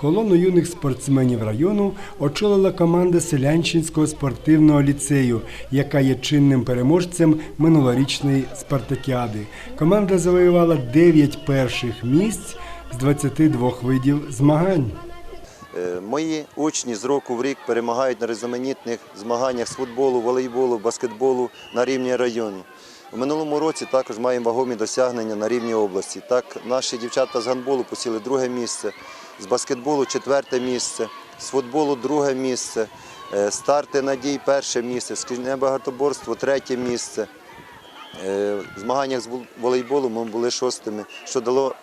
Колону юних спортсменів району очолила команда Селянчинського спортивного ліцею, яка є чинним переможцем минулорічної спартакіади. Команда завоювала 9 перших місць з 22 видів змагань. Е, Мої учні з року в рік перемагають на різноманітних змаганнях з футболу, волейболу, баскетболу на рівні району. У минулому році також маємо вагомі досягнення на рівні області. Так, наші дівчата з гандболу посіли друге місце, з баскетболу четверте місце, з футболу друге місце, е, старти надій перше місце, шкільне багатоборство третє місце. Е, В змаганнях з вол- волейболу ми були шостими, що дало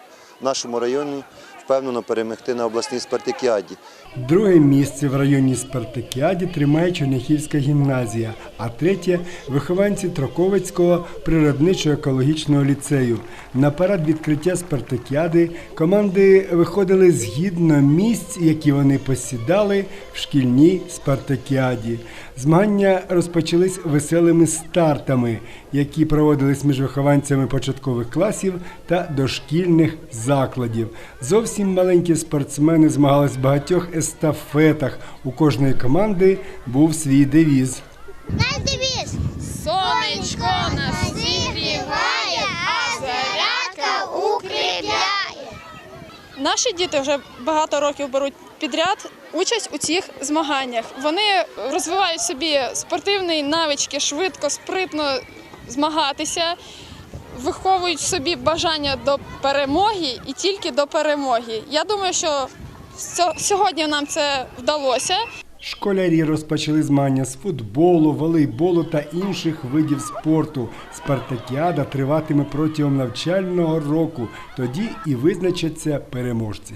нашому районі впевнено перемогти на обласній спартакіаді. Друге місце в районній спартакіаді тримає Черняхівська гімназія, а третє вихованці Троковицького природничо-екологічного ліцею. На парад відкриття спартакіади команди виходили згідно місць, які вони посідали в шкільній спартакіаді. Змагання розпочались веселими стартами, які проводились між вихованцями початкових класів та дошкільних закладів. Зовсім маленькі спортсмени змагались в багатьох естафетах. У кожної команди був свій девіз. Наш девіз Сонечко нас зігріває, а зарядка укріпляє. Наші діти вже багато років беруть підряд участь у цих змаганнях. Вони розвивають собі спортивні навички швидко, спритно змагатися, виховують в собі бажання до перемоги і тільки до перемоги. Я думаю, що сьогодні нам це вдалося. Школярі розпочали змагання з футболу, волейболу та інших видів спорту. Спартакіада триватиме протягом навчального року. Тоді і визначаться переможці.